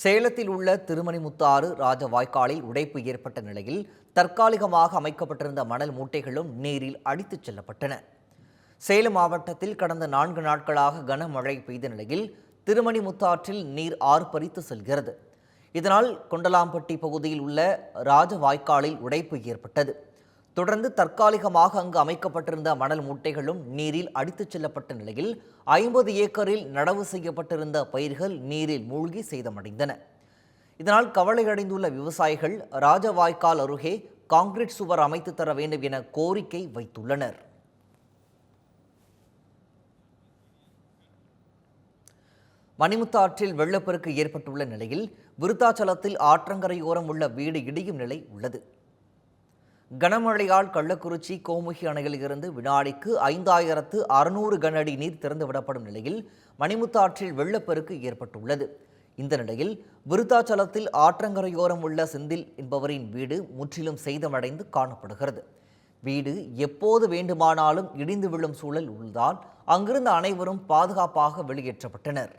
சேலத்தில் உள்ள திருமணிமுத்தாறு ராஜ வாய்க்காலில் உடைப்பு ஏற்பட்ட நிலையில் தற்காலிகமாக அமைக்கப்பட்டிருந்த மணல் மூட்டைகளும் நீரில் அடித்துச் செல்லப்பட்டன. சேலம் மாவட்டத்தில் கடந்த நான்கு நாட்களாக கனமழை பெய்த நிலையில் திருமணிமுத்தாற்றில் நீர் ஆர்ப்பரித்து செல்கிறது. இதனால் கொண்டலாம்பட்டி பகுதியில் உள்ள ராஜ வாய்க்காலில் உடைப்பு ஏற்பட்டது. தொடர்ந்து தற்காலிகமாக அங்கு அமைக்கப்பட்டிருந்த மணல் மூட்டைகளும் நீரில் அடித்துச் செல்லப்பட்ட நிலையில் ஐம்பது ஏக்கரில் நடவு செய்யப்பட்டிருந்த பயிர்கள் நீரில் மூழ்கி சேதமடைந்தன. இதனால் கவலையடைந்துள்ள விவசாயிகள் ராஜவாய்க்கால் அருகே காங்கிரீட் சுவர் அமைத்து தர வேண்டும் என கோரிக்கை வைத்துள்ளனர். மணிமுத்தாற்றில் வெள்ளப்பெருக்கு ஏற்பட்டுள்ள நிலையில் விருத்தாச்சலத்தில் ஆற்றங்கரையோரம் உள்ள வீடு இடியும் நிலை உள்ளது. கனமழையால் கள்ளக்குறிச்சி கோமுகி அணையில் இருந்து வினாடிக்கு ஐந்தாயிரத்து அறுநூறு கன அடி நீர் திறந்துவிடப்படும் நிலையில் மணிமுத்தாற்றில் வெள்ளப்பெருக்கு ஏற்பட்டுள்ளது. இந்த நிலையில் விருத்தாச்சலத்தில் ஆற்றங்கரையோரம் உள்ள செந்தில் என்பவரின் வீடு முற்றிலும் சேதமடைந்து காணப்படுகிறது. வீடு எப்போது வேண்டுமானாலும் இடிந்து விழும் சூழல் உள்ளதால் அங்கிருந்த அனைவரும் பாதுகாப்பாக வெளியேற்றப்பட்டனர்.